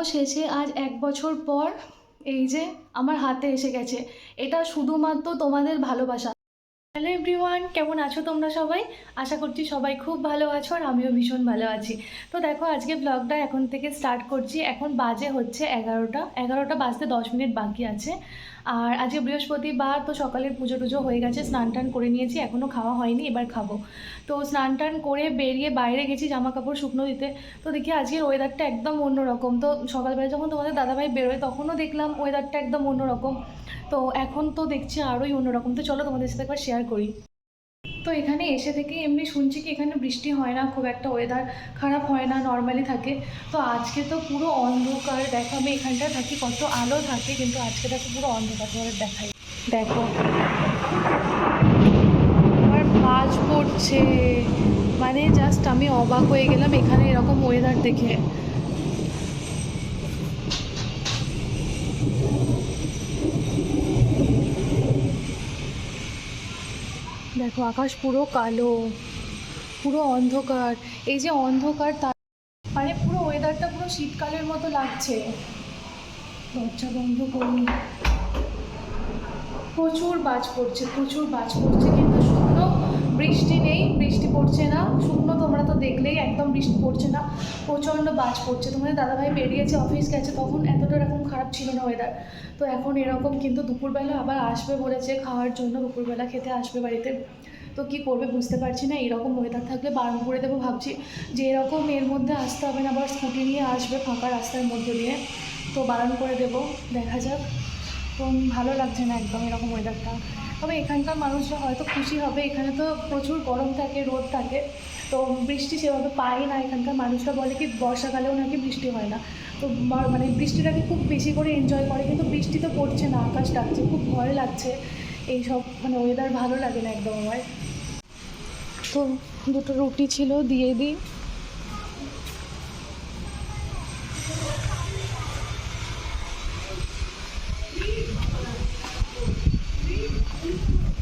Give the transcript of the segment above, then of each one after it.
অবশেষে আজ এক বছর পর এই যে আমার হাতে এসে গেছে। এটা শুধুমাত্র তোমাদের ভালোবাসা। হ্যালো এভরিওয়ান কেমন আছো তোমরা সবাই? আশা করছি সবাই খুব ভালো আছো আর আমিও ভীষণ ভালো আছি। তো দেখো, আজকে ব্লগটা এখন থেকে স্টার্ট করছি। এখন বাজে হচ্ছে এগারোটা। এগারোটা বাজতে দশ মিনিট বাকি আছে। আর আজকে বৃহস্পতিবার, তো সকালের পুজো টুজো হয়ে গেছে। স্নান টান করে নিয়েছি এখনও খাওয়া হয়নি, এবার খাব। তো স্নান টান করে বেরিয়ে বাইরে গেছি জামা কাপড় শুকনো দিতে। তো দেখি আজকের ওয়েদারটা একদম অন্যরকম। তো সকালবেলা যখন তোমাদের দাদাভাই বেরোয়, তখনও দেখলাম ওয়েদারটা একদম অন্যরকম। তো এখন তো দেখছি আরোই অন্যরকম। তো চলো তোমাদের সাথে একবার শেয়ার করি। তো এখানে এসে থেকে এমনি শুনছি কি এখানে বৃষ্টি হয় না, খুব একটা ওয়েদার খারাপ হয় না নর্মালি থাকে। তো আজকে তো পুরো অন্ধকার, দেখো আমি এখানটা থাকি, কত আলো থাকে, কিন্তু আজকে দেখো পুরো অন্ধকার, তোমাদের দেখাই। দেখো। আমার বাজ পড়ছে মানে জাস্ট আমি অবাক হয়ে গেলাম এখানে এরকম ওয়েদার দেখে। দেখো, আকাশ পুরো কালো, পুরো অন্ধকার। এই যে অন্ধকার, তার মানে পুরো ওয়েদারটা পুরো শীতকালের মতো লাগছে। দরজা বন্ধ করি প্রচুর বাজ পড়ছে, প্রচুর বাজ পড়ছে। কিন্তু শুকনো বৃষ্টি নেই, বৃষ্টি পড়ছে না। দেখলেই একদম বৃষ্টি পড়ছে না, প্রচণ্ড বাজ পড়ছে। তোমাদের দাদাভাই বেরিয়েছে অফিস গেছে তখন এতটা এরকম খারাপ ছিল না ওয়েদার তো এখন এরকম কিন্তু দুপুরবেলা আবার আসবে বলেছে, খাওয়ার জন্য দুপুরবেলা খেতে আসবে বাড়িতে। তো কী করবে বুঝতে পারছি না, এরকম ওয়েদার থাকলে বারণ করে দেবো ভাবছি। যে এরকম এর মধ্যে আসতে হবে না, আবার স্কুটি নিয়ে আসবে ফাঁকা রাস্তার মধ্যে দিয়ে। তো বারণ করে দেবো, দেখা যাক। তো ভালো লাগছে না একদম এরকম ওয়েদারটা তবে এখানকার মানুষরা হয়তো খুশি হবে, এখানে তো প্রচুর গরম থাকে, রোদ থাকে, তো বৃষ্টি সেভাবে পায় না, এখানকার মানুষরা বলে কি বর্ষাকালেও নাকি বৃষ্টি হয় না। তো মানে বৃষ্টিটাকে খুব বেশি করে এনজয় করে, কিন্তু বৃষ্টি তো পড়ছে না, আকাশ ডাকছে, খুব ভয় লাগছে। এইসব মানে ওয়েদার ভালো লাগে না একদম আমার। তো দুটো রুটি ছিল, দিয়ে দিই।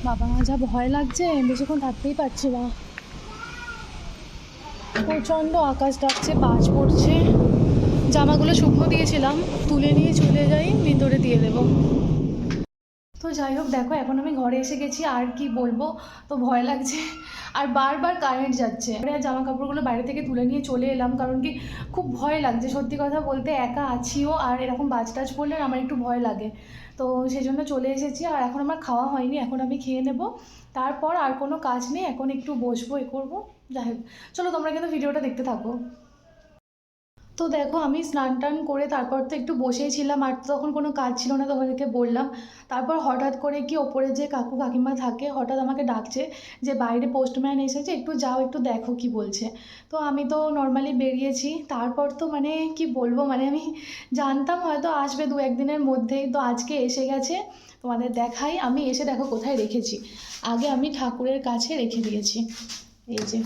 বাবা মা, যা ভয় লাগছে, বেশিক্ষণ থাকতেই পারছি না। প্রচণ্ড আকাশ ডাকছে, বাজ পড়ছে। জামাগুলো শুকনো দিয়েছিলাম, তুলে নিয়ে চলে যাই, ভিতরে দিয়ে দেবো। তো যাই হোক, দেখো, এখন আমি ঘরে এসে গেছি, আর কি বলব? তো ভয় লাগছে। আর বারবার কারেন্ট যাচ্ছে। আর জামা কাপড়গুলো বাইরে থেকে তুলে নিয়ে চলে এলাম, কারণ কি খুব ভয় লাগছে। সত্যি কথা বলতে একা আছিও আর এরকম বাজ টাজ পড়লে আমার একটু ভয় লাগে। তো সেই জন্য চলে এসেছি আর এখন আমার খাওয়া হয়নি, এখন আমি খেয়ে নেব। তারপর আর কোনো কাজ নেই, এখন একটু বসবো, এ করব। যাই হোক, চলো তোমরা কিন্তু ভিডিওটা দেখতে থাকো। তো দেখো আমি স্নান টান করে তারপর তো একটু বসেই ছিলাম, আর তখন কোনো কাজ ছিল না তোমাদেরকে বললাম। তারপর হঠাৎ করে কি ওপরে যে কাকু কাকিমা থাকে, হঠাৎ আমাকে ডাকছে যে, বাইরে পোস্টম্যান এসেছে, একটু যাও, একটু দেখো কি বলছে। তো আমি তো নর্মালি বেরিয়েছি, তারপর তো মানে কি বলব মানে আমি জানতাম হয়তো আসবে দু একদিনের মধ্যেই। তো আজকে এসে গেছে, তোমাদের দেখাই, আমি এসে দেখো কোথায় রেখেছি। আগে আমি ঠাকুরের কাছে রেখে দিয়েছি। এই যে।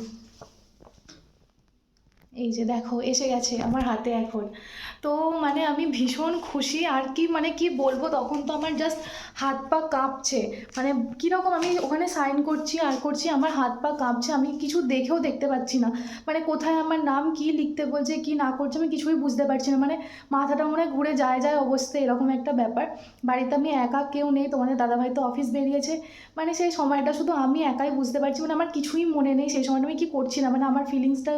এই যে দেখো, এসে গেছে আমার হাতে এখন। তো মানে আমি ভীষণ খুশি, আর কি মানে কি বলব, তখন তো আমার জাস্ট হাত পা কাঁপছে। মানে কীরকম আমি ওখানে সাইন করছি, আর করছি, আমার হাত পা কাঁপছে, আমি কিছু দেখেও দেখতে পাচ্ছি না। মানে কোথায় আমার নাম, কি লিখতে বলছে, কি না করছে, আমি কিছুই বুঝতে পারছি না। মানে মাথাটা মনে ঘুরে যায় যায় অবস্থা, এরকম একটা ব্যাপার। বাড়িতে আমি একা কেউ নেই, তোমাদের দাদাভাই তো অফিস বেরিয়েছে। মানে সেই সময়টা শুধু আমি একাই বুঝতে পারছি মানে আমার কিছুই মনে নেই, সেই সময়টা আমি কী করছি না? মানে আমার ফিলিংসটা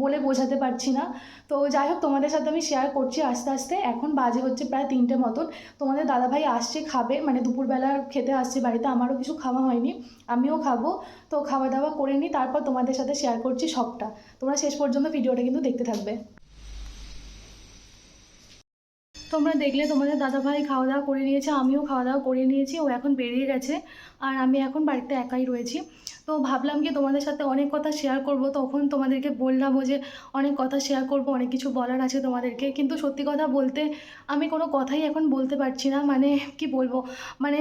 বলে বোঝাতে পারছি না। তো যাই হোক, তোমাদের সাথে আমি শেয়ার করছি আস্তে আস্তে। এখন বাজে হচ্ছে প্রায় তিনটে মতন। তোমাদের দাদাভাই আসছে খাবে মানে দুপুরবেলা খেতে আসছে বাড়িতে, আমারও কিছু খাওয়া হয়নি, আমিও খাব। তো খাওয়া দাওয়া করে নিই, তারপর তোমাদের সাথে শেয়ার করছি সবটা। তোমরা শেষ পর্যন্ত ভিডিওটা কিন্তু দেখতে থাকবে। তোমরা দেখলে তোমাদের দাদাভাই খাওয়া দাওয়া করে নিয়েছে, আমিও খাওয়া দাওয়া করে নিয়েছি, ও এখন বেরিয়ে গেছে। আর আমি এখন বাড়িতে একাই রয়েছি। তো ভাবলাম কি তোমাদের সাথে অনেক কথা শেয়ার করব। তখন তোমাদেরকে বললাম যে অনেক কথা শেয়ার করব, অনেক কিছু বলার আছে তোমাদেরকে। কিন্তু সত্যি কথা বলতে আমি কোনো কথাই এখন বলতে পারছি না। মানে কি বলব? মানে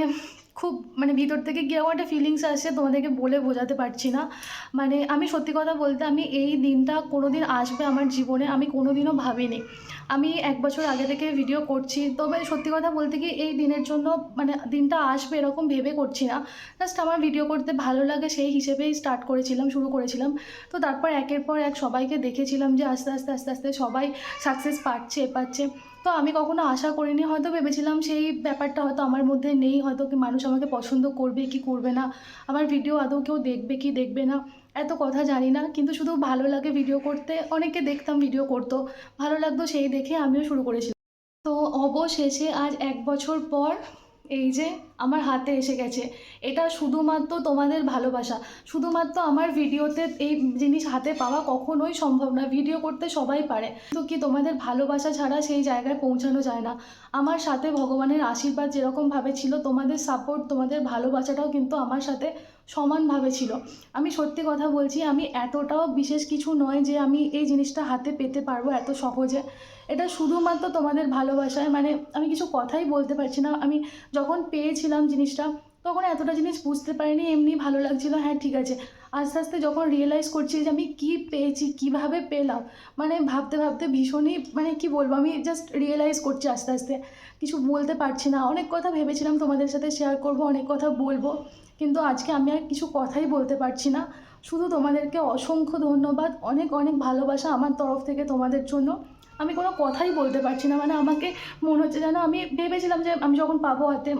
খুব মানে ভিতর থেকে কীরকম একটা ফিলিংস আসে, তোমাদেরকে বলে বোঝাতে পারছি না। মানে আমি সত্যি কথা বলতে আমি এই দিনটা কোনো দিন আসবে আমার জীবনে আমি কোনো দিনও ভাবিনি। আমি এক বছর আগে থেকে ভিডিও করছি, তবে সত্যি কথা বলতে কি এই দিনের জন্য মানে দিনটা আসবে এরকম ভেবে করছি না। জাস্ট আমার ভিডিও করতে ভালো লাগে সেই হিসেবেই স্টার্ট করেছিলাম, শুরু করেছিলাম। তো তারপর একের পর এক সবাইকে দেখেছিলাম যে আস্তে আস্তে আস্তে আস্তে সবাই সাকসেস পাচ্ছে এ পাচ্ছে। তো আমি কখনো আশা করিনি, হয়তো ভেবেছিলাম সেই ব্যাপারটা হয়তো আমার মধ্যে নেই, হয়তো কি মানুষ আমাকে পছন্দ করবে কি করবে না, আমার ভিডিও আদৌ কেউ দেখবে কি দেখবে না, এত কথা জানি না, কিন্তু শুধু ভালো লাগে ভিডিও করতে অনেকে দেখতাম ভিডিও করতো, ভালো লাগতো সেই দেখে আমিও শুরু করেছিলাম। তো অবশেষে আজ এক বছর পর এই যে আমার হাতে এসে গেছে। এটা শুধুমাত্র তোমাদের ভালোবাসা। শুধুমাত্র আমার ভিডিওতে এই জিনিস হাতে পাওয়া কখনোই সম্ভব না। ভিডিও করতে সবাই পারে। তো কি তোমাদের ভালোবাসা ছাড়া সেই জায়গায় পৌঁছানো যায় না? আমার সাথে ভগবানের আশীর্বাদ যেরকমভাবে ছিল, তোমাদের সাপোর্ট তোমাদের ভালোবাসাটাও কিন্তু আমার সাথে সমানভাবে ছিল। আমি সত্যি কথা বলছি, আমি এতটাও বিশেষ কিছু নয় যে আমি এই জিনিসটা হাতে পেতে পারব এত সহজে। এটা শুধুমাত্র তোমাদের ভালোবাসায় মানে আমি কিছু কথাই বলতে পারছি না। আমি যখন পেয়েছিলাম জিনিসটা, তখন এতটা জিনিস বুঝতে পারিনি, এমনি ভালো লাগছিল হ্যাঁ ঠিক আছে। আস্তে আস্তে যখন রিয়েলাইজ করছি যে আমি কী পেয়েছি, কীভাবে পেলাম মানে ভাবতে ভাবতে ভীষণই মানে কি বলব, আমি জাস্ট রিয়েলাইজ করছি আস্তে আস্তে। কিছু বলতে পারছি না, অনেক কথা ভেবেছিলাম তোমাদের সাথে শেয়ার করব, অনেক কথা বলব, কিন্তু আজকে আমি আর কিছু কথাই বলতে পারছি না। শুধু তোমাদেরকে অসংখ্য ধন্যবাদ, অনেক অনেক ভালোবাসা আমার তরফ থেকে তোমাদের জন্য। আমি কোনো কথাই বলতে পারছি না মানে আমাকে মনে হচ্ছে যেন আমি ভেবেছিলাম যে আমি যখন পাবো হাতে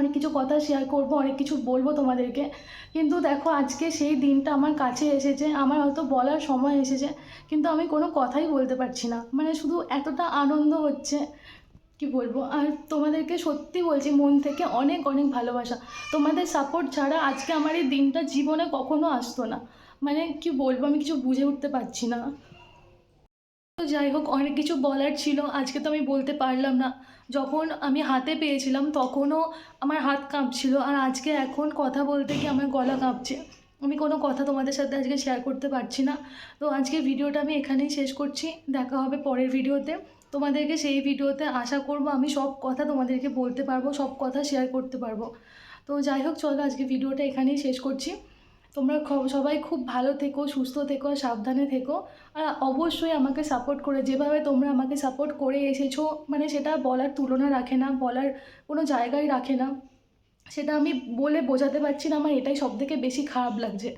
অনেক কিছু কথা শেয়ার করব, অনেক কিছু বলব তোমাদেরকে। কিন্তু দেখো, আজকে সেই দিনটা আমার কাছে এসেছে, আমার হয়তো বলার সময় এসেছে, কিন্তু আমি কোনো কথাই বলতে পারছি না। মানে শুধু এতটা আনন্দ হচ্ছে, কি বলব? আর তোমাদেরকে সত্যি বলছি, মন থেকে অনেক অনেক ভালোবাসা। তোমাদের সাপোর্ট ছাড়া আজকে আমার এই দিনটা জীবনে কখনো আসতো না। মানে কি বলব, আমি কিছু বুঝে উঠতে পারছি না। তো যাই হোক, অনেক কিছু বলার ছিল, আজকে তো আমি বলতে পারলাম না। যখন আমি হাতে পেয়েছিলাম, তখনও আমার হাত কাঁপছিল। আর আজকে এখন কথা বলতে গিয়ে আমার গলা কাঁপছে। আমি কোনো কথা তোমাদের সাথে আজকে শেয়ার করতে পারছি না। তো আজকে ভিডিওটা আমি এখানেই শেষ করছি। দেখা হবে পরের ভিডিওতে। তোমাদেরকে সেই ভিডিওতে আশা করব আমি সব কথা তোমাদেরকে বলতে পারব, সব কথা শেয়ার করতে পারব। তো যাই হোক, চলো আজকে ভিডিওটা এখানেই শেষ করছি। তোমরা সবাই খুব ভালো থেকো, সুস্থ থেকো, সাবধানে থেকো। আর অবশ্যই আমাকে সাপোর্ট করে, যেভাবে তোমরা আমাকে সাপোর্ট করে এসেছ মানে সেটা বলার তুলনা রাখে না, বলার কোনো জায়গায় রাখে না। সেটা আমি বলে বোঝাতে পারছি না, আমার এটাই সব থেকে বেশি খারাপ লাগছে।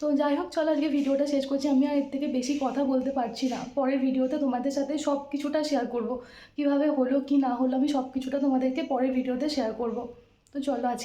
তো যাই হোক, চলো আজকে ভিডিওটা শেষ করছি। আমি আর এর থেকে বেশি কথা বলতে পারছি না। পরের ভিডিওতে তোমাদের সাথে সব কিছুটা শেয়ার করব। কীভাবে হলো, কি না হলো, আমি সব কিছুটা তোমাদেরকে পরের ভিডিওতে শেয়ার করব। তো চলো আজকে